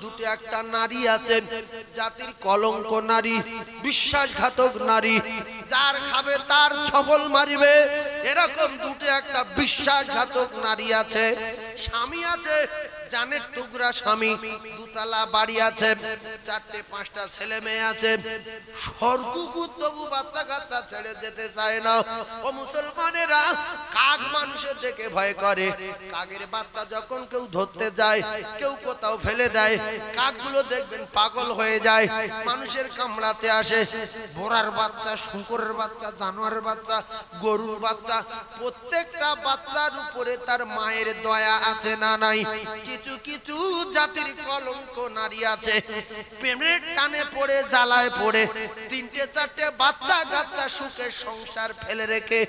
দুটো একটা নারী আছে, জাতির কলঙ্ক নারী, বিশ্বাসঘাতক নারী, যার খাবে তার ছবল মারিবে। এরকম দুটো একটা বিশ্বাসঘাতক নারী আছে। স্বামী আছে জানের টুকরা স্বামী, দুতলা বাড়ি আছে, চারটে, পাঁচটা ছেলে মেয়ে আছে। স্বর্গকুর তবু বাচ্চা কাচ্চা ছেড়ে যেতে চায় না। ও মুসলমানেরা কাক মানুষের দেখে ভয় করে। কাকের বাচ্চা যখন কেউ ধরতে যায়, কেউ কোথাও ফেলে দেয়, কাকগুলো দেখবেন পাগল হয়ে যায়। মানুষের কামড়াতে আসে। বোরার বাচ্চা, শুকরের বাচ্চা, জানোয়ারের বাচ্চা, গরুর বাচ্চা, প্রত্যেকটা বাচ্চার উপরে তার মায়ের দয়া আছে না নাই? কিছু কিছু জাতির কলঙ্ক নারী আছে। প্রেমের টানে পড়ে, জ্বালায় পড়ে, তিনটে চারটে বাচ্চা কাচ্চা সুখের সংসার ফেলে রেখে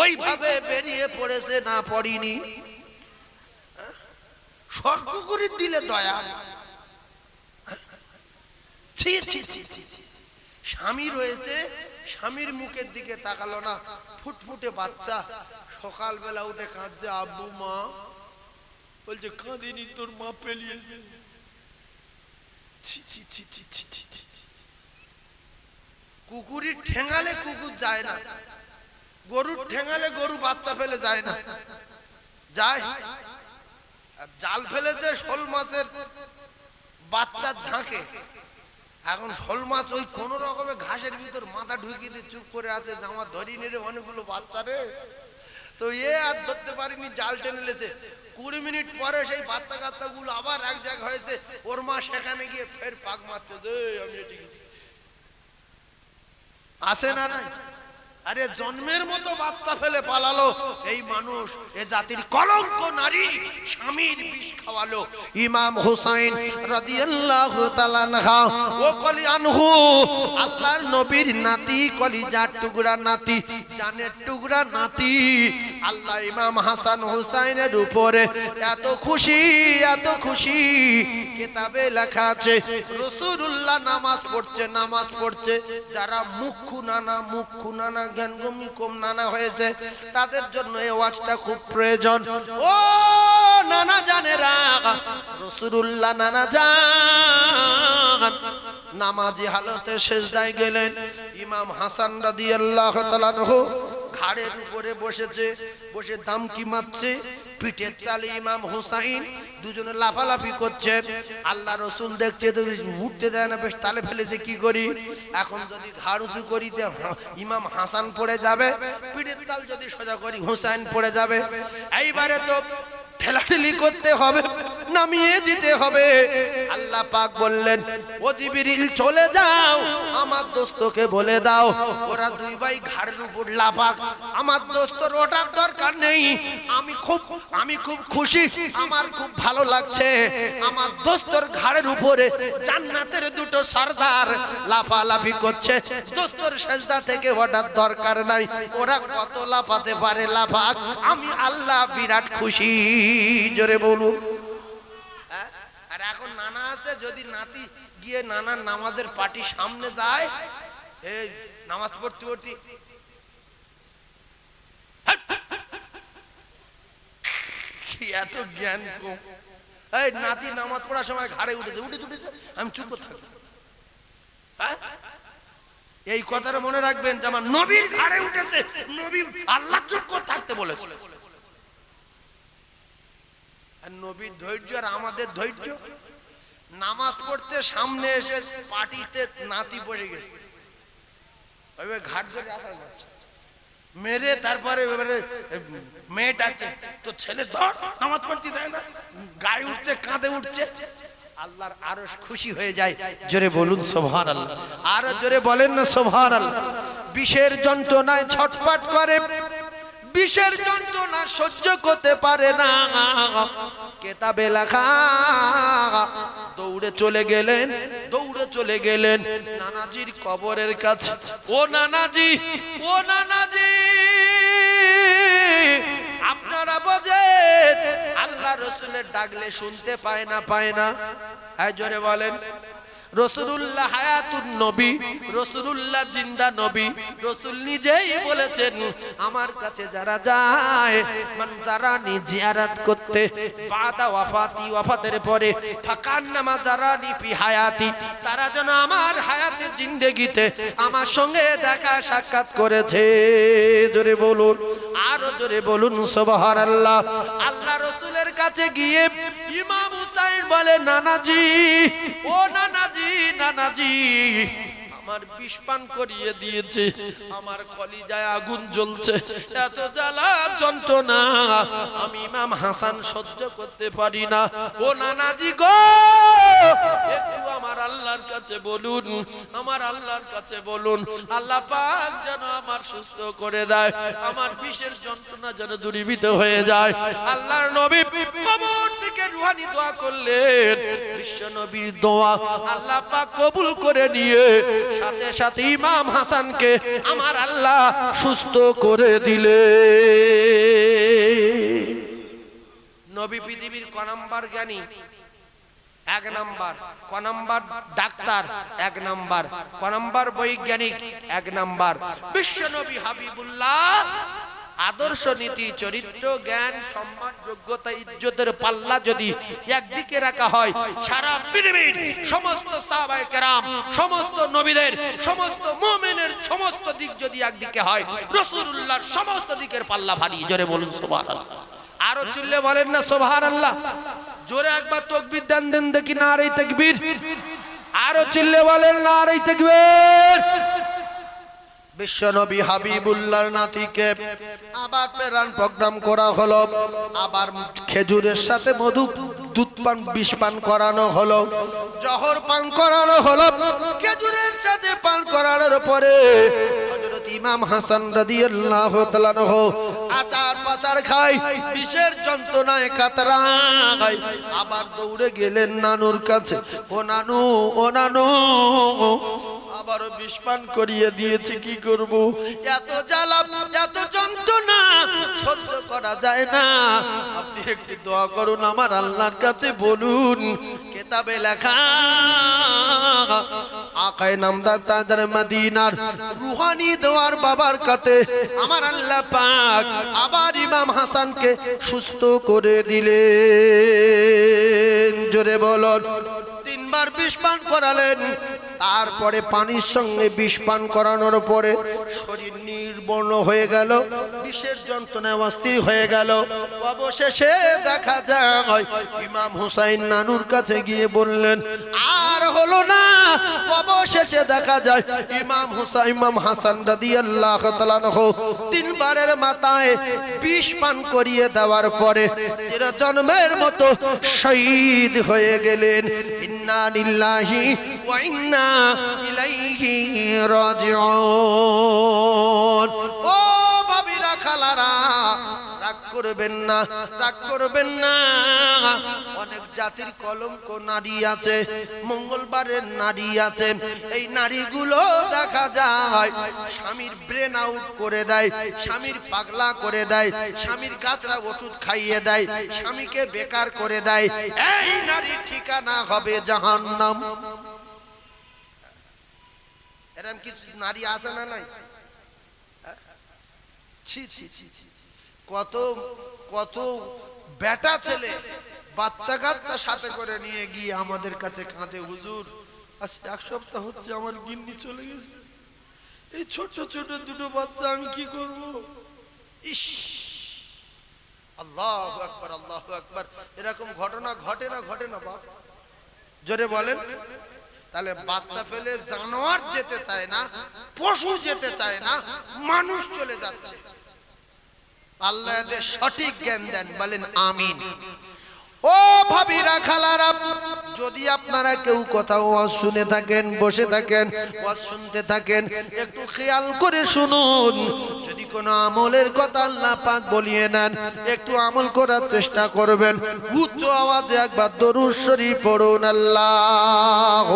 ওইভাবে বেরিয়ে পড়েছে না পড়িনি। সর্বগুরি দিলে দয়া। স্বামী রয়েছে, স্বামীর মুখের দিকে তাকালো না। ফুটফুটে বাচ্চা। সকালবেলা উঠে কাঁদছে, আব্বু, মা বলছে কাঁদিনি তোর মা পেলিয়েছে কুকুরের ঠেঙালে কুকুর যায় না। গরুর ঠেঙালে গরু বাচ্চা ফেলে যায় না। যায়। আর জাল ফেলেছে শোল মাছের বাচ্চার ঝাঁকে। এখন শোল মাছ ওই কোন রকমে ঘাসের ভিতর মাথা ঢুকিয়ে দিয়ে চুপ করে আছে জামা ধরি নেড়ে অনেকগুলো বাচ্চা রে। তো এ আর ধরতে পারিনি জাল টেনে লেছে। কুড়ি মিনিট পরে সেই বাচ্চা গুলো আবার এক জায়গা হয়েছে, ওর মা সেখানে গিয়ে ফের পাক মারতে আমি ঠিক আছে না নাই? আরে জন্মের মতো বাচ্চা ফেলে পালালো। এই মানুষ, এ জাতির কলঙ্ক নারী, স্বামীর বিষ খাওয়ালো। ইমাম হুসাইন রাদিয়াল্লাহু তাআলা ও কলি আনহু, আল্লাহর নবীর নাতি, কলিজার টুকরা নাতি, জানের টুকরা নাতি, আল্লাহ ইমাম হাসান হুসাইনের উপরে এত খুশি এত খুশি, কিতাবে লেখা আছে রসুল্লাহ নামাজ পড়ছে নামাজ পড়ছে, যারা মুখ্যু নানা মুখ্যু নানা জ্ঞান গমি কম নানা হয়েছে, তাদের জন্য এই ওয়াজটা খুব প্রয়োজন। ও নানা জানেরা রসুল্লাহ নানা জান, নামাজি হালতে শেষদায় গেলেন। ইমাম হাসান রাদিয়াল্লাহু তাআলা ঘাড়ের উপরে বসেছে, বসে দামকি মারছে পিঠের চালে ইমাম হুসাইন দুজনে লাফালাফি করছে। আল্লাহ রসুল দেখছে তো উঠতে দেয় না, বেশ তালে ফেলেছে, কি করি? এখন যদি ঘাড় উঁচু করি ইমাম হাসান পড়ে যাবে, পিঠের তাল যদি সোজা করি, হুসাইন পড়ে যাবে। এইবারে তো ঠেলাঠেলি করতে হবে, নামিয়ে দিতে হবে। আল্লাহ পাক বললেন, ও জিবিরিল, চলে যাও। আমার দোস্তকে বলে দাও, ওরা দুই ভাই ঘাড়ের উপর লাফাক। আমার দোস্তর ওটার দরকার নেই। আমি খুব আমি খুব খুশি, আমার খুব ভালো লাগছে। আমার দোস্তর ঘাড়ের উপরে জান্নাতের দুটো সর্দার লাফালাফি করছে। দোস্তর সেজদা থেকে ওটার দরকার নাই। ওরা কত লাফাতে পারে, লাফাক। আমি আল্লাহ বিরাট খুশি। জোরে বলুন হ্যাঁ? আর এখন নানা আছে, যদি নাতি গিয়ে নানার নামাজের পার্টি সামনে যায়, এই নামাজ পড়তে পড়তে। কি এত জ্ঞান কম এই নাতি নামাজ পড়ার সময় ঘাড়ে উঠেছে, উঠে উঠেছে, আমি চুপ হ্যাঁ? এই কথাটা মনে রাখবেন যে আমার নবীর ঘাড়ে উঠেছে, নবী আল্লাহ চুপ থাকতে বলেছে। নবীর ধৈর্য আর আমাদের ধৈর্য। নামাজ পড়তে সামনে এসে পাটিতে নাতি পড়ে গেছে। ঘাট ধরে আসার মেরে তারপরে এবারে মেয়ে ডাকছে তো ছেলে ধর, নামাজ পড়তে দেয় না। গায়ে উঠছে, কাঁধে উঠছে। আল্লাহর আরও খুশি হয়ে যায়। জোরে বলুন সোভার আল্লাহ আরও জোরে বলেন না সোভার আল্লাহ বিষের যন্ত্রণায় ছটফট করে। বিষের যন্ত্রণা সহ্য করতে পারে না। কেতাবে লেখা, দৌড়ে চলে গেলেন, দৌড়ে চলে গেলেন নানাজির কবরের কাছে। ও নানাজি ও নানাজি, আপনারা বোঝেন, আল্লাহ রসুলের ডাকলে শুনতে পায় না পায় না। জোরে বলেন রসুল্লাহ হায়াতুন নবী রসুল্লাহ জিন্দা নবী, রসুল নিজেই বলেছেন, আমার কাছে যারা যায়, মান যারা জিয়ারাত করতে, বাদা ওয়াফাতি, ওয়াফাতের পরে ফাকান নামা যারা নিপি হায়াতি, তারা যেন আমার হায়াতের জিন্দেগিতে আমার সঙ্গে দেখা সাক্ষাৎ করেছে। জোরে বলুন, আরও জোরে বলুন সোবহার আল্লাহ আল্লাহ রসুলের কাছে গিয়ে বলে নানাজি ও নানাজি নানাজি আমার বিষ পান করিয়ে দিয়েছে। আমার কলিজায় আগুন জ্বলছে। এত জ্বালা, যন্ত্রণা। আমি ইমাম হাসান সহ্য করতে পারি না। ও নানাজি গো! একটু আমার আল্লাহর কাছে বলুন, আমার আল্লাহর কাছে বলুন। আল্লাহ পাক যেন আমার সুস্থ করে দেয়। আমার বিষের যন্ত্রণা যেন দূরীভূত হয়ে যায়। আল্লাহর নবী কবর থেকে রুহানি দোয়া করলেন। বিশ্ব নবীর দোয়া আল্লাহ পাক কবুল করে নিয়ে সাথে সাথে ইমাম হাসানকে আমার আল্লাহ সুস্থ করে দিলে। নবী পৃথিবীর ক নাম্বার জ্ঞানী, এক নাম্বার, ক নাম্বার ডাক্তার, এক নাম্বার, ক নাম্বার বৈজ্ঞানিক, এক নাম্বার বিশ্ব নবী হাবিবুল্লাহ আদর্শ নীতি, চরিত্র, জ্ঞান, সম্মান, যোগ্যতা, ইজ্জতের পাল্লা যদি একদিকে রাখা হয়, সারা পৃথিবীর সমস্ত সাহাবায়ে কেরাম, সমস্ত নবীদের, সমস্ত মুমিনের সমস্ত দিক যদি একদিকে হয়, রাসূলুল্লাহর সমস্ত দিকের পাল্লা ভারী জোরে বলুন সুবহানাল্লাহ। আরও চিল্লে বলেন না সুবহানাল্লাহ। জোরে একবার তকবীর দেন দেন দেখি না আর এই তকবীর। আরও চিল্লে বলেন না আর এই তকবীর। বিশ্বনবী হাবিবুল্লাহর নাতিকে আবার প্রেরণ প্রোগ্রাম করা হলো, আবার খেজুরের সাথে মধু, দুধ পান, বিষ পান করানো হলো, জহর পান করানো হলো, খেজুরের সাথে পান করানোর পরে হযরত ইমাম হাসান রাদিয়াল্লাহু তাআলা আচার পাচার খাই বিষের যন্ত্রণায় কাতরায়, আবার দৌড়ে গেলেন নানুর কাছে, ও নানু ও নানু। আবারও বিষপান করিয়ে দিয়েছে, কি করব? এত জ্বালা, এত যন্ত্রণা, সহ্য করা যায় না। আপনি একটু দোয়া করুন আমার আল্লাহর কাছে, বলুন, কেতাবে লেখা, আকায় নামদার তাদের মদিনার রুহানি দেওয়ার বাবার কাছে আমার আল্লাহ পাক আবার ইমাম হাসানকে সুস্থ করে দিলেন। জোরে বলুন, তিনবার বিষ করালেন তারপরে পানির সঙ্গে বিষ পান করানোর পরে শরীর নির্বর্ণ হয়ে গেল, বিষের যন্ত্রণায় অস্থির হয়ে গেল। অবশেষে দেখা যায়, ইমাম হুসাইন নানুর কাছে গিয়ে বললেন, আর হলো না। অবশেষে দেখা যায়, ইমাম হুসাইন, ইমাম হাসান রাদিয়াল্লাহু তাআলা তিনবারের মাথায় বিষ পান করিয়ে দেওয়ার পরে জন্মের মতো শহীদ হয়ে গেলেন। ইন্না ইন্না ইলাইহি রাজিউন। ও খালারা, রাগ করবেন না, রাগ করবেন না। অনেক জাতির কলঙ্ক নারী আছে, মঙ্গলবারের নারী আছে। এই নারীগুলো দেখা যায়, স্বামীর ব্রেন আউট করে দেয়, স্বামীর পাগলা করে দেয়, স্বামীর গাছরা ওষুধ খাইয়ে দেয়, স্বামীকে বেকার করে দেয়। এই নারীর ঠিকানা হবে জাহান্নাম। এরকম কিছু নারী আছে না নাই? হ্যাঁ? ছি ছি ছি। কত কত বেটা ছেলে বাচ্চা কাচ্চা সাথে করে নিয়ে গিয়ে আমাদের কাছে কাঁদে, হুজুর। আজ এক সপ্তাহ হচ্ছে আমার গিন্নি চলে গেছে। এই ছোট ছোট দুটো বাচ্চা আমি কি করব? ইস! আল্লাহ আকবার আল্লাহ আকবার। এরকম ঘটনা ঘটে না ঘটে না, বাপ? জোরে বলেন। তাহলে বাচ্চা পেলে জানোয়ার যেতে চায় না, পশু যেতে চায় না, মানুষ চলে যাচ্ছে। আল্লাহ সঠিক জ্ঞান দেন, বলেন আমিন। ও ভাবিরা খালারা, যদি আপনারা কেউ কথা ওয়াজ শুনে থাকেন, বসে থাকেন, ওয়াজ শুনতে থাকেন, একটু খেয়াল করে শুনুন। যদি কোনো আমলের কথা আল্লাহ পাক বলিয়ে নেন, একটু আমল করার চেষ্টা করবেন। উচ্চ আওয়াজে একবার দরুদ শরীফ পড়ুন আল্লাহ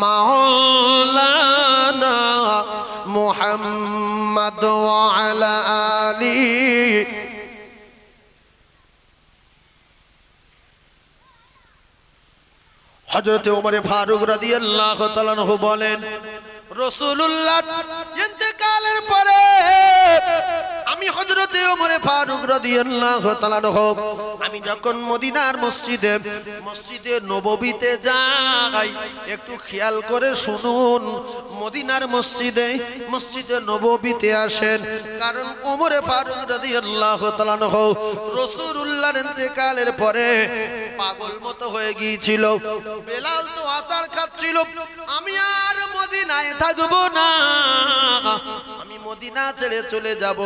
মাওলানা محمد وعلى آله হজরত ওমরে ফারুক রাদিয়াল্লাহু তাআলা নহু বলেন রাসূলুল্লাহ ইন্তেকালের পরে আমি হজরতে ওমরে ফারুক রাদিয়াল্লাহু তাআলা আনহু, আমি যখন মদিনার মসজিদে মসজিদে নববীতে যাই, একটু খেয়াল করে শুনুন, মদিনার মসজিদে মসজিদে নববীতে আসেন, কারণ ওমরে ফারুক রাদিয়াল্লাহু তাআলা আনহু রাসূলুল্লাহর ইন্তেকালের পরে পাগল মতো হয়ে গিয়েছিল, বেলাল তো আচার খাচ্ছিল, আমি আর মদিনায় থাকব না। মদিনা ছেড়ে চলে যাব।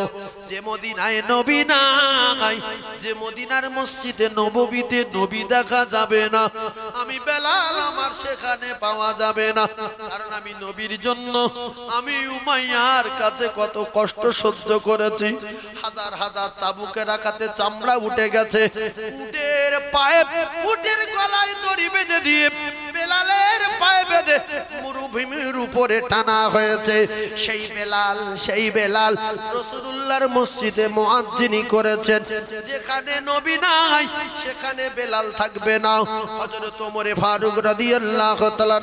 যে মদিনায় নবী নাই, যে মদিনার মসজিদে নববীতে নবী দেখা যাবে না। আমি বেলাল আমার সেখানে পাওয়া যাবে না। কারণ আমি নবীর জন্য আমি উমাইয়ার কাছে কত কষ্ট সহ্য করেছি। হাজার হাজার চাবুকে রাখাতে চামড়া উঠে গেছে। উটের পায়ে, উটের গলায় দড়ি বেঁধে দিয়ে বেলালের পায়ে বেঁধে মরুভূমির উপরে টানা হয়েছে। সেই বেলাল সেই বেলাল রসুল্লাহর মসজিদে মুয়াজ্জিনি করেছেন। যেখানে নবী নাই, সেখানে বেলাল থাকবে না। হযরত ওমরে ফারুক রাদিয়াল্লাহু তাআলা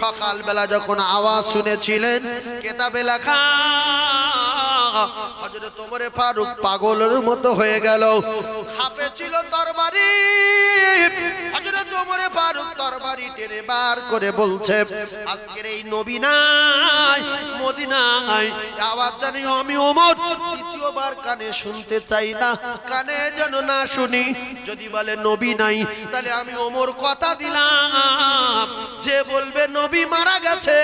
সকালবেলা যখন আওয়াজ শুনেছিলেন, কেতাবে লেখা, হযরত ওমরে ফারুক পাগলের মতো হয়ে গেল। খাপে ছিল তরবারি। ওমরে ফারুক তরবারি টেনে বার করে বলছে, আজকের এই নবী নাই, মদিনায়। আওয়াজ জানি আমি ওমর। দ্বিতীয়বার কানে শুনতে চাই না, কানে যেন না শুনি। যদি বলে, নবী নাই, তাহলে আমি ওমর কথা দিলাম। যে বলবে, নবী মারা গেছে,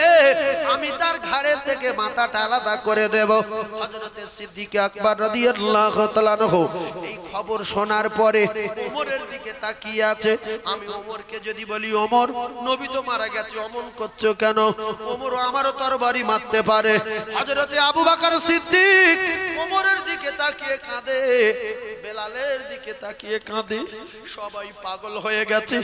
আমি তার ঘাড়ে থেকে মাথাটা আলাদা করে দেব। হযরতে সিদ্দিক আকবর রাদিয়াল্লাহু তাআলা এই খবর শোনার পরে ওমরের দিকে তাকিয়ে আছে। আমি ওমরকে যদি বলি, ওমর, নবী তো মারা গেছে, অমন করছ কেন? ওমর আমারও তরবারি মারতে পারে। হযরতে আবু বকর সিদ্দিক ওমরের দিকে তাকিয়ে কাঁদে। বেলালের দিকে তাকিয়ে কাঁদে। সবাই পাগল হয়ে গেছে।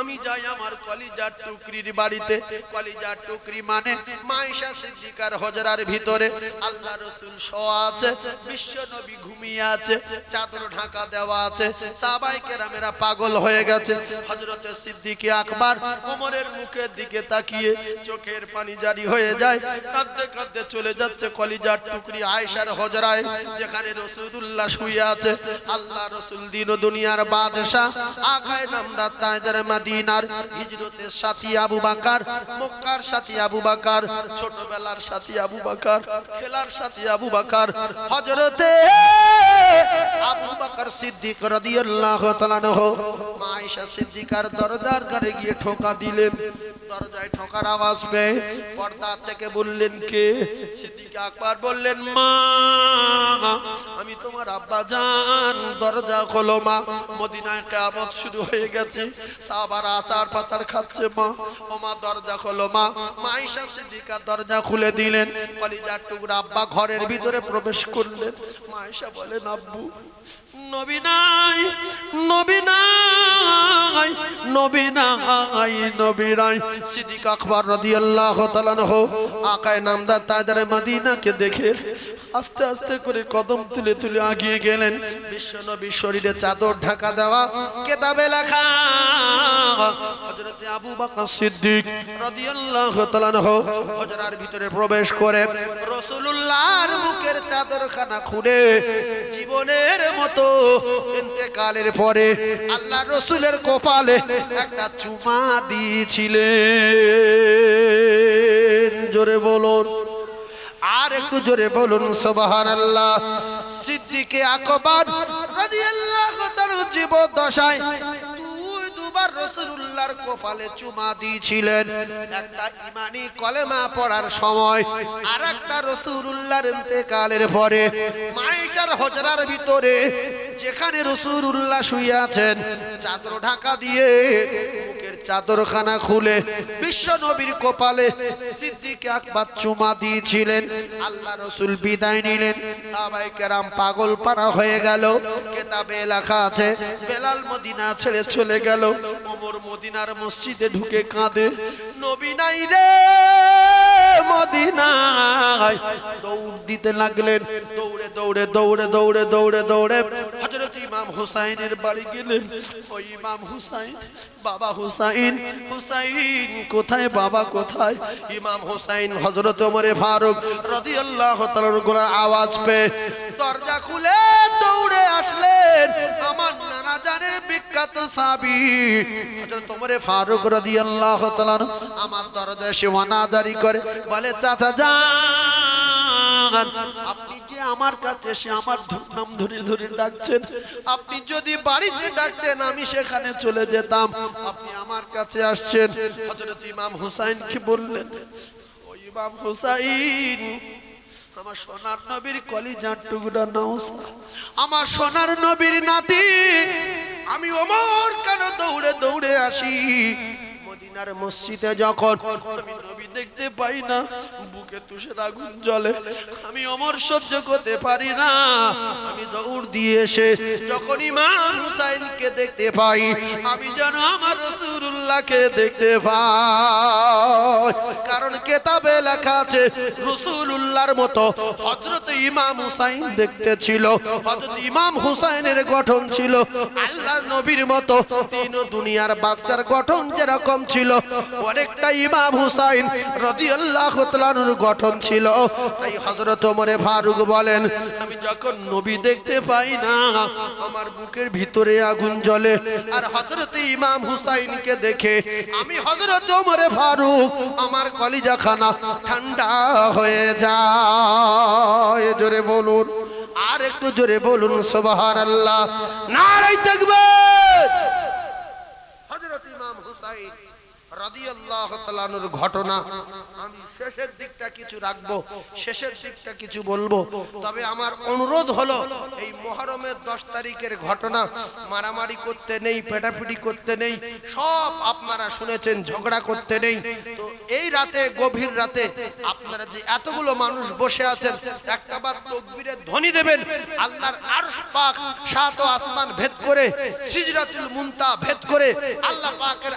আমি যাই আমার কলিজার টুকরির বাড়িতে। কলিজার টুকরি মানে মাইশা সিদ্দিকার হজরার ভিতরে। আল্লাহ রসুল শোয়া আছে, বিশ্ব নবী ঘুমিয়ে আছে, চাদর ঢাকা দেওয়া আছে। সাহাবাই কেরামেরা পাগল হয়ে গেছে। হজরতে সিদ্দিকে আকবর ওমরের মুখের দিকে তাকিয়ে চোখের পানি জারি হয়ে যায়। কাঁদতে কাঁদতে চলে যাচ্ছে কলিজার টুকরি আয়েশার হজরায়, যেখানে রসুলুল্লাহ শুয়ে আছে। আল্লাহ রসুল দিন দুনিয়ার বাদশাহ আকায় নামদার তাইদার মাদিনার হিজরতের সাথী আবু বাকার, মক্কার সাথী আবু বাকার, ছোটবেলার সাথী আবু বাকার, খেলার সাথী আবু বাকার হজরতে আবু বাকার সিদ্দিক রাদিয়াল্লাহু তাআলা আনহু মা আয়েশা সিদ্দিকার দরজার কারে গিয়ে ঠোকা দিলেন। দরজায় ঠকার আওয়াজ পেয়ে পর্দা থেকে বললেন, কে? সিদ্দিক আকবর বললেন, মা, আমি তোমার আব্বা জান। দরজা খোলো, মা। মদিনায় কিয়ামত শুরু হয়ে গেছে। সাহাবার আচার পাচার খাচ্ছে, মা। ও মা, দরজা খোলো, মা। মাইশা সিদ্দিকা দরজা খুলে দিলেন। কলিজার টুকরা আব্বা ঘরের ভিতরে প্রবেশ করলেন। মাইশা বলেন আব্বু, নবী নাই নবী নাই নবী নাই নবী নাই। সিদ্দিক আকবর রাদিয়াল্লাহু তাআলা আনহু আকায়ে নামদার তাজারে মদিনাকে দেখে আস্তে আস্তে করে কদম তুলে তুলে আগিয়ে গেলেন। বিশ্ব নবী শরীরে চাদর ঢাকা দেওয়া, কেতাবে লেখা। আবু বকর সিদ্দিক রাদিয়াল্লাহু তাআলা হজরার ভিতরে প্রবেশ করে রাসূলুল্লাহর মুখের চাদরখানা খুলে জীবনের মতো ইন্তেকালের পরে আল্লাহ রসুলের কপালে একটা চুমা দিয়েছিলেন। জোরে বলুন। আর একটু জোরে বলুন সোবাহান আল্লাহ সিদ্দিকে আকবর রাদিয়াল্লাহু তাআলা জীবদ্দশায় দুই দুবার রাসূলুল্লাহর কপালে চুমা দিয়েছিলেন। একটা ইমানি কলেমা পড়ার সময় আর একটা রাসূলুল্লাহর ইন্তেকালের পরে মাইশার হজরার ভিতরে যেখানে রাসূলুল্লাহ শুয়ে আছেন, চাদর ঢাকা দিয়ে চাদরখানা খুলে বিশ্ব নবীর কপালে আকবর চুমা দিয়েছিলেন। আল্লাহ রসুল বিদায় নিলেন। সাহাবাই কেরাম পাগল পাড়া হয়ে গেল। কেতাবে লেখা আছে, বেলাল মদিনা ছেড়ে চলে গেল। ওমর মদিনার মসজিদে ঢুকে কাঁদে। নবী নাই রে মদিনায়। দৌড় দিতে লাগলেন। দৌড়ে দৌড়ে দৌড়ে দৌড়ে দৌড়ে দৌড়ে। হযরত ইমাম হুসাইনের বাড়ি গেলেন। ওই ইমাম হুসাইন, বাবা হুসাইন হুসাইন, কোথায়, বাবা কোথায়? ইমাম হুসাইন হযরত ওমরে ফারুক রাদিয়াল্লাহু তাআলার গোলার আওয়াজ পেয়ে দরজা খুলে দৌড়ে আসলেন। আমার নানা জানের বিখ্যাত সাবি হযরত ওমরে ফারুক রাদিয়াল্লাহু তাআলা আমার দরজায় সে ওয়ানাজারি করে, বলে, চাচা যান, আপনি যে আমার কাছে এসে আমার নাম ধরে ধরে ডাকছেন আপনি যদি বাড়িতে ডাকতেন, আমি সেখানে চলে যেতাম। আপনি আমার কাছে আসছেন। হযরত ইমাম হুসাইন কি বললেন? ও ইমাম হুসাইন, আমার সোনার নবীর কলিজার টুকরা নাও আমার সোনার নবীর নাতি, আমি ওমর কেন দৌড়ে দৌড়ে আসি? মদিনার মসজিদে যখন দেখতে পাই না। বুকে তুষের আগুন জ্বলে। আমি অমর সহ্য করতে পারি না। আমি দৌড় দিয়ে এসে যখন ইমাম দেখতে পাই, আমি যেন আমার রসুল্লাহকে দেখতে পাই। কারণ কেতাবে লেখা আছে রসুল্লাহর মতো হজরত ইমাম হুসাইন দেখতে ছিল। হজরত ইমাম হুসাইনের গঠন ছিল আল্লাহ নবীর মতো। তিন দুনিয়ার বাচ্চার গঠন যেরকম ছিল, অনেকটা ইমাম হুসাইন গঠন ছিল। তাই ফারুক বলেন, আমি যখন নবী দেখতে পাই না, আমার বুকের ভিতরে আগুন জ্বলে। আর ইমাম হুসাইনকে দেখে আমি হযরত ফারুক, আমার কলিজা খানা ঠান্ডা হয়ে যায়। জোরে বলুন, আর একটু জোরে বলুন নারাই ইমাম হুসাইন শেষের দিকটা কিছু রাখব, শেষের দিকটা কিছু বলব। তবে আমার অনুরোধ হলো, এই মহরমের দশ তারিখের ঘটনা মারামারি করতে নেই, পেটাপিটি করতে নেই, সব আপনারা শুনেছেন, ঝগড়া করতে নেই। তো এই রাতে, গভীর রাতে আপনারা যে এতগুলো মানুষ বসে আছেন, একটা বার ধ্বনি দেবেন, আল্লাহর পাক সাত আসমান ভেদ করে, সিজরাতুল মুনতা ভেদ করে, আল্লাহ পাকের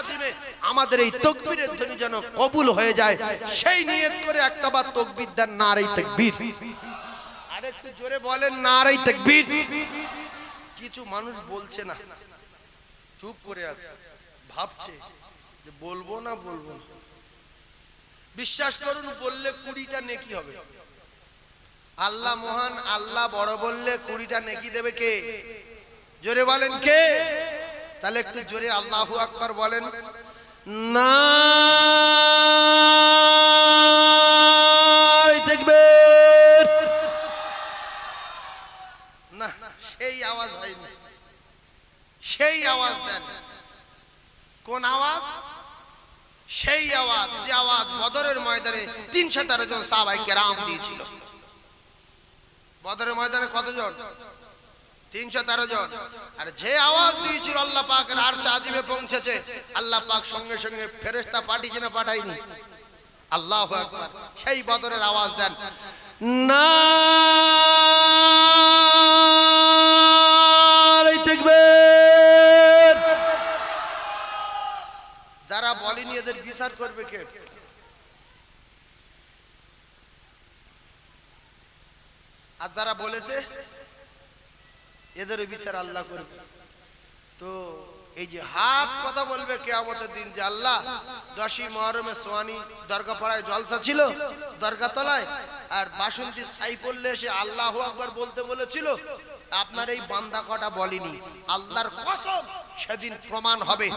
আজিমে আমাদের এই তকবীরের ধ্বনি যেন কবুল হয়ে যায়, সেই নিয়ত করে একটা বার তকবীর দেন নারাই তাকবীর। আরেকটু জোরে বলেন, নারাই তাকবীর। কিছু মানুষ বলছে না, চুপ করে আছে, ভাবছে যে বলব না বলব না। বিশ্বাস করুন, বললে কুড়িটা নেকি হবে। আল্লাহ মহান, আল্লাহ বড় বললে কুড়িটা নেকি দেবে কে? জোরে বলেন কে? তাহলে একটু জোরে আল্লাহু আকবার বলেন। না সেই আওয়াজ হয়নি। সেই আওয়াজ দেন। কোন আওয়াজ? সেই আওয়াজ, যে আওয়াজ বদরের ময়দানে তিনশো তেরো জন সাহাবাই কেরাম দিয়েছিল। বদরের ময়দানে কতজন? তিনশো তেরো জন। আর যে আওয়াজ দিয়েছিল আল্লাহ পাকের আর আজিবে পৌঁছেছে, আল্লাহ পাক সঙ্গে সঙ্গে ফেরেস্তা পাঠিয়েছে না পাঠাইনি আল্লাহ সেই বদরের আওয়াজ দেন। না যারা বলেনি এদের বিচার করবে কে? আর যারা বলেছে এদেরও বিচার আল্লাহ করবে। তো এই যে হাত কথা বলবে কেয়ামতের দিন যে আল্লাহ, দশই মহরমে সোয়ানি দরগা পাড়ায় জলসা ছিল দরগা তলায় আর বাসন্তী সাই পড়লে এসে আল্লাহ আকবার বলতে বলেছিল, আপনার এই বান্দা কটা বলেনি, আল্লাহর কসম সেদিন প্রমাণ হবে।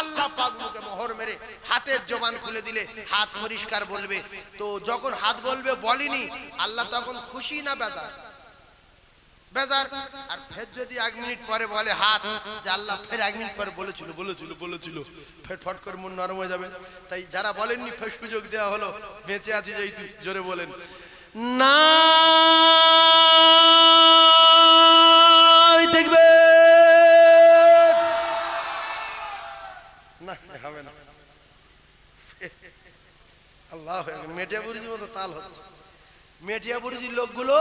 আল্লাহ পাক মুখে মোহর মেরে হাতের জবান খুলে দিলে, হাত পরিষ্কার বলবে। তো যখন হাত বলবে বলিনি, আল্লাহ তখন খুশি না বেজার? বেজার। আর ফের যদি এক মিনিট পরে বলে, হাত, যে আল্লাহ ফের এক মিনিট পরে বলেছিল বলেছিল বলেছিল। ফের ফট করে মন নরম হয়ে যাবে। তাই যারা বলেননি, ফের সুযোগ দেওয়া হলো। বেঁচে আছি যেহেতু জোরে বলেন। না দেখবে। না হবে না। আল্লাহ মেটিয়া বুড়ির মতো তাল হচ্ছে। মেটিয়া বুড়ির লোকগুলো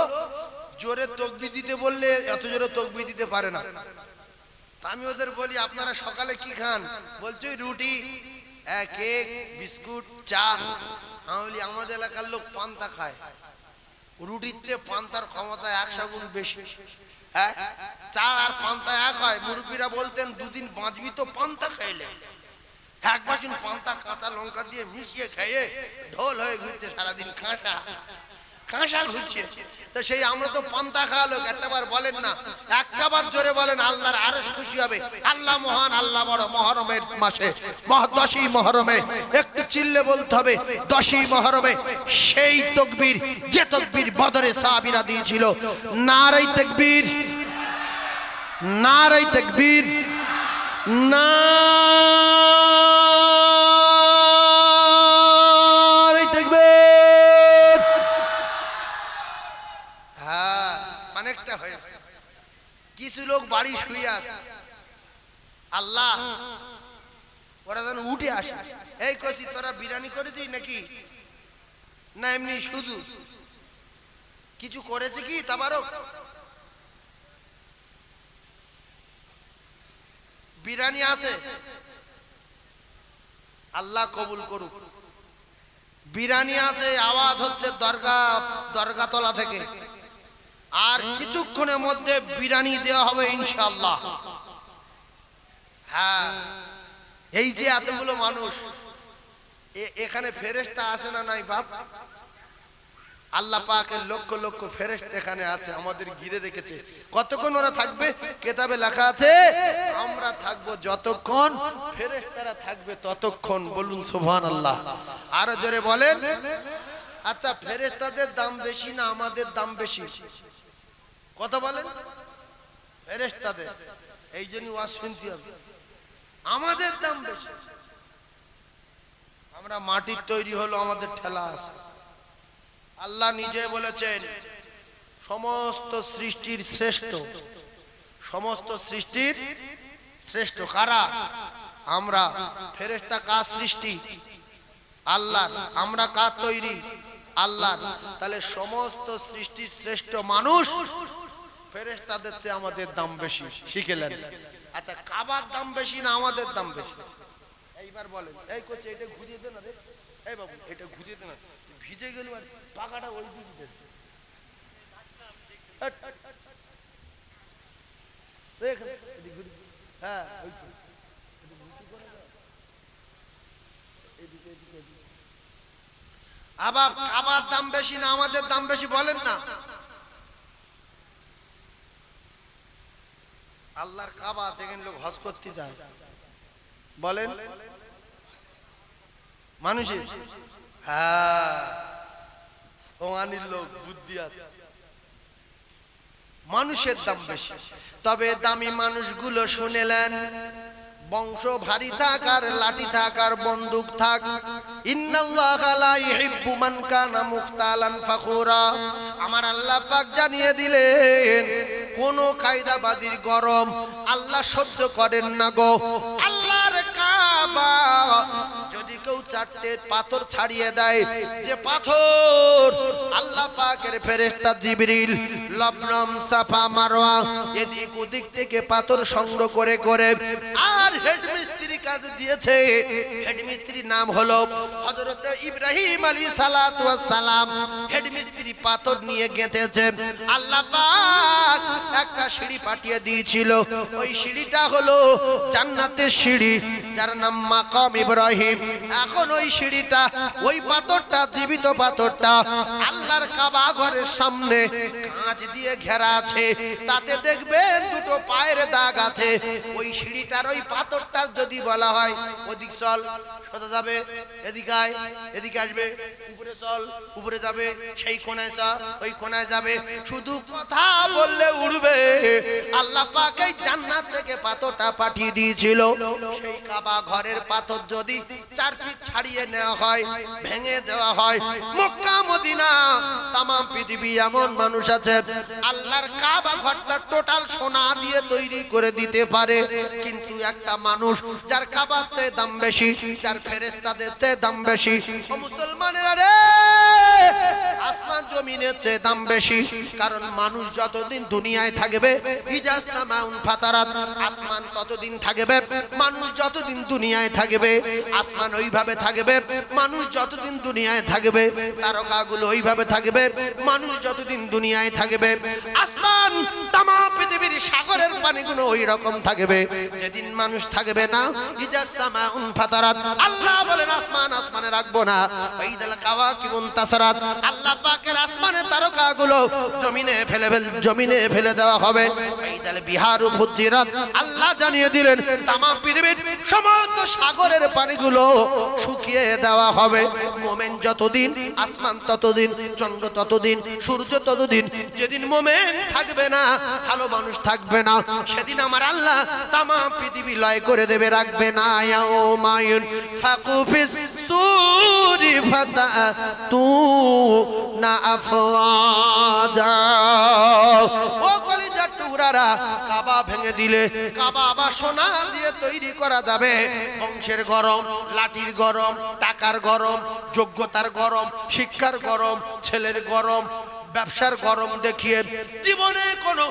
জোরে তকবি দিতে বললে এত জোরে তকবি দিতে পারে না। আমি ওদের বলি, আপনারা সকালে কি খান? বলছে রুটি কেক, বিস্কুট, চা। আমি বলি, আমাদের এলাকার লোক পান্তা খায়। রুটির চেয়ে পান্তার ক্ষমতা একশো গুণ বেশি। হ্যাঁ চার আর পান্তা এক হয়। মুরব্বীরা বলতেন, দুদিন বাঁচবি তো পান্তা খাইলে। একবার পান্তা, কাঁচা লঙ্কা দিয়ে মিশিয়ে খেয়ে ঢোল হয়ে ঘুরছে সারাদিন কাঁসা কাঁসা ঘুরছে তো সেই আমরা তো পান্তা খাওয়া লোক একটাবার বলেন না একটাবার জোরে বলেন, আল্লাহর আরও খুশি হবে। আল্লাহ মহান, আল্লাহ বড় মহরমের মাসে দশই মহরমে একটু চিল্লে বলতে হবে, দশই মহরমে সেই তকবীর, যে তকবীর বদরে সাহাবীরা দিয়েছিল। নারাই তকবীর নারাই তকবীর নারাই লোক বাড়ি শুয়ে আছে আল্লাহ, ওরা যেন উঠে আসে। এই কষি তোরা বিরিয়ানি করেছিস নাকি? না, এমনি শুধু। কিছু করেছে কি তাবারও বিরিয়ানি আছে। আল্লাহ কবুল করুক। বিরিয়ানি আছে, আওয়াজ হচ্ছে দরগা, দরগাতলা থেকে। আর কিছুক্ষণের মধ্যে বিরিয়ানি দেওয়া হবে ইনশাল্লাহ হ্যাঁ এই যে এতগুলো মানুষ এখানে ফেরেস্তা আসে না নাই বাপ? আল্লাহ পাকের লক্ষ লক্ষ ফেরেস্ত এখানে আছে, আমাদের ঘিরে রেখেছে। কতক্ষণ ওরা থাকবে? কেতাবে লেখা আছে, আমরা থাকব যতক্ষণ ফেরেস্তারা থাকবে ততক্ষণ। বলুন সুবহান আল্লাহ আরও জোরে বলেন আচ্ছা ফেরেস্তাদের দাম বেশি না আমাদের দাম বেশি? কথা বলেন? ফেরেস্তাদের এই জন্য ওয়াজ শুনতে হবে। আমাদের দাম বেশি। আমরা মাটির তৈরি হলো, আমাদের ঠেলা আছে। আল্লাহ নিজে বলেছেন, সমস্ত সৃষ্টির শ্রেষ্ঠ, সমস্ত সৃষ্টির শ্রেষ্ঠ কারা? আমরা। ফেরেস্তা কার সৃষ্টি? আল্লাহ আমরা কার তৈরি? আল্লাহ তাহলে সমস্ত সৃষ্টির শ্রেষ্ঠ মানুষ চেয়ে আমাদের দাম বেশি, শিখেলেন। আচ্ছা কাবার দাম বেশি না আমাদের দাম বেশি? এইবার বলেন, এই এটা ঘুরিয়ে রে। এই বাবু, এটা ঘুরিয়ে ভিজে গেল আর পাকাটা ওই দিকে হ্যাঁ। আবার খাবার দাম বেশি না আমাদের দাম বেশি বলেন না। আল্লাহর কাবা যেখানে লোক হজ করতে যায়। বলেন? মানুষের? হ্যাঁ। লোক, বুদ্ধি আছে। মানুষের দাম বেশি। তবে দামি মানুষগুলো শুনেলেন, বংশ ভারী থাক আর লাঠি থাক আর বন্দুক থাক। ইন্নাল্লাহা আমার আল্লাহ পাক জানিয়ে দিলেন কোন কায়দাবাদীর গরম আল্লাহ সহ্য করেন না গো। আল্লাহর কাবা যদি কেউ চারটে পাথর ছাড়িয়ে দেয়। যে পাথর আল্লাহ পাকের ফেরেশতা জিবরিল, লবনম, সাফা, মারওয়া, এদিক ওদিক থেকে পাথর সংগ্রহ করে করে আর হেড মিস্ত্রি কাজ দিয়েছে। হেড মিস্ত্রির নাম হলো হযরত ইব্রাহিম আলী সালাতু সালাম। হেড মিস্ত্রি পাথর নিয়ে গেঁথেছে। আল্লাহ পাক একটা সিঁড়ি পাঠিয়ে দিয়েছিল। ওই সিঁড়িটা হলো জান্নাতের সিঁড়ি, যার নাম মাকাম ইব্রাহিম। এখন ওই সিঁড়িটা, ওই পাথরটা, জীবিত পাথরটা আল্লাহর কাবা ঘরের সামনে কাঁচ দিয়ে ঘেরা আছে, তাতে দেখবেন দুটো পায়ের দাগ আছে। ওই সিঁড়িটার ওই পাথরটার যদি বলা হয়, ওদিক চল, সোজা যাবে, এদিকে আয়, এদিকে আসবে, উপরে চল, উপরে যাবে, সেই কোনায় চল ওই কোনায় যাবে। শুধু কথা বললে উড়বে। আল্লাহ পাক এই জান্নাত থেকে পাথরটা পাঠিয়ে দিয়েছিল। সেই কাবা ঘরের পাথর যদি চার ফিট ছাড়িয়ে নেওয়া হয়, ভেঙে দেওয়া হয়। মক্কা, মদিনা, তামাম পৃথিবী এমন মানুষ আছে, আল্লাহর কাবা ঘরটা টোটাল সোনা দিয়ে তৈরি করে দিতে পারে। কিন্তু একটা মানুষ যার কাবার চেয়ে দাম বেশি, যার ফেরেস্তাদের চেয়ে দাম বেশি মুসলমানেরা আসমান জমিনের চেয়ে দাম বেশি। কারণ মানুষ যতদিন দুনিয়ায় থাকবে আসমান ততদিন থাকবে, মানুষ যতদিন দুনিয়ায় থাকবে, আসমান ওইভাবে থাকবে, মানুষ যতদিন দুনিয়ায় থাকবে, তারকাগুলো ওইভাবে থাকবে, মানুষ যতদিন দুনিয়ায় থাকবে, আসমান, তামা পৃথিবীর সাগরের পানিগুলো ওই রকম থাকবে, যেদিন মানুষ থাকবে না ইজাজ সামাউন ফাতারাত, আল্লাহ বলেন, আসমান আসমানে রাখব না ঈদাল কাওয়াকিবুন তাসারাত, আল্লাহ পাকের আসমানে তারকাগুলো জমিনে ফেলে ফেল, জমিনে ফেলে দেওয়া হবে ঈদাল বিহারু ফুজিরাত, আল্লাহ জানিয়ে দিলেন তামাম পৃথিবীর সমস্ত সাগরের পানিগুলো শুকিয়ে দেওয়া হবে। মোমেন যতদিন, আসমান ততদিন, চন্দ্র ততদিন, সূর্য ততদিন, যেদিন মোমেন থাকবে না, ভালো মানুষ থাকবে না, সেদিন আমার আল্লাহ তামাম পৃথিবী লয় করে দেবে, রাখবে না। ইয়াউমায়ুন ফাকুফিস সুরি ফাতা তু না আফওয়াজা। দিলে কাবা বা সোনা দিয়ে তৈরি করা যাবে। বংশের গরম, লাঠির গরম, টাকার গরম, যোগ্যতার গরম, শিক্ষার গরম, ছেলের গরম, ব্যবসার গরম দেখিয়ে জীবনে কোনো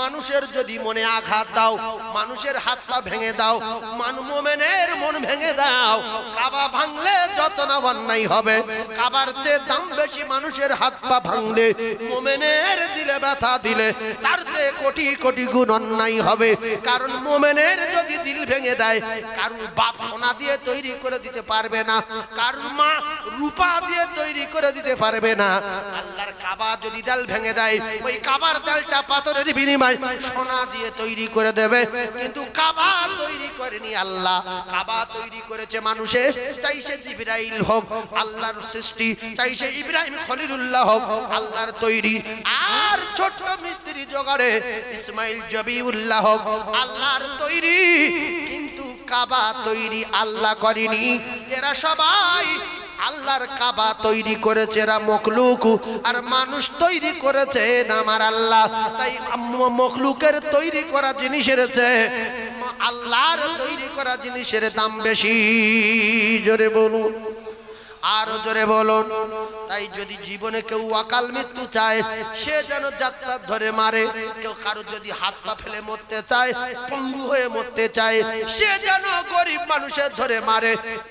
মানুষের যদি মনে আঘাত দাও, মানুষের হাত পা ভেঙে দাও, মান মোমেনের মন ভেঙে দাও, কাবা ভাঙলে যত না অন্যায় হবে, কাবার চেয়ে দাম বেশি মানুষের হাত পা ভাঙলে, মোমেনের দিলে ব্যথা দিলে, তার চেয়ে কোটি কোটি গুণ অন্যায় হবে, কারণ মোমেনের যদি দিল ভেঙে দেয়, কারুর বাপ সোনা দিয়ে তৈরি করে দিতে পারবে না, কারুর মা রূপা দিয়ে তৈরি করে দিতে পারবে না, আল্লাহর কাবা যদি ডাল ভেঙে দেয়, ওই কাবার ডালটা পাথরের বিনিময় সোনা দিয়ে তৈরি করে দেবে। কিন্তু কাবা তৈরি করেনি আল্লাহ। কাবা তৈরি করেছে মানুষে। চাই সে জিবরাইল হোক, আল্লাহর সৃষ্টি। চাই ইব্রাহিম খলিলুল্লাহ হোক, আল্লাহর তৈরি। আর ছোট মিস্ত্রি জোগাড়ে ইসমাইল জবিউল্লাহ হোক, আল্লাহর তৈরি। কিন্তু কাবা তৈরি আল্লাহ করেনি। এরা সবাই আল্লাহর কাবা তৈরি করেছে, এরা মখলুক, আর মানুষ তৈরি করেছে আমার আল্লাহ। তাই মখলুকের তৈরি করা জিনিসের চেয়ে আল্লাহর তৈরি করা জিনিসের দাম বেশি। জোরে বলুন। আরও জোরে বলুন। তাই যদি জীবনে কেউ অকাল মৃত্যু চায়, সে যেন যাত্রা ধরে মারে। কেউ কারও যদি হাত পা ফেলে মরতে চায়, পঙ্গু হয়ে মরতে চায়, সে যেন গরিব মানুষের ধরে মারে।